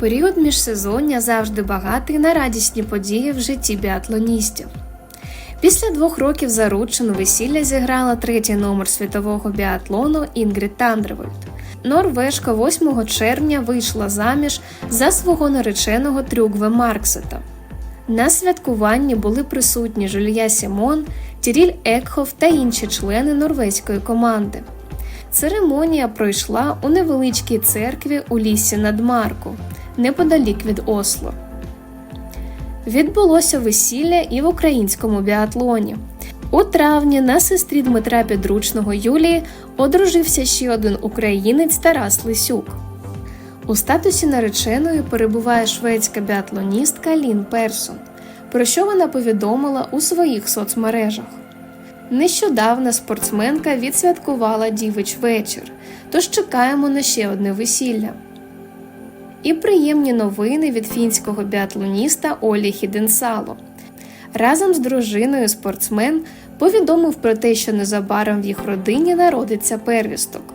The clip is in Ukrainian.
Період міжсезоння завжди багатий на радісні події в житті біатлоністів. Після двох років заручин весілля зіграла третій номер світового біатлону Інгрід Тандервольд. Норвежка 8 червня вийшла заміж за свого нареченого Трюгве Марксета. На святкуванні були присутні Жулья Сімон, Тіріль Екхов та інші члени норвезької команди. Церемонія пройшла у невеличкій церкві у лісі над Марку, неподалік від Осло. Відбулося весілля і в українському біатлоні. У травні на сестрі Дмитра Підручного Юлії одружився ще один українець Тарас Лисюк. У статусі нареченої перебуває шведська біатлоністка Лін Персон, про що вона повідомила у своїх соцмережах. Нещодавно спортсменка відсвяткувала дівич вечір, тож чекаємо на ще одне весілля. І приємні новини від фінського біатлоніста Олі Хіденсало. Разом з дружиною спортсмен повідомив про те, що незабаром в їх родині народиться первісток.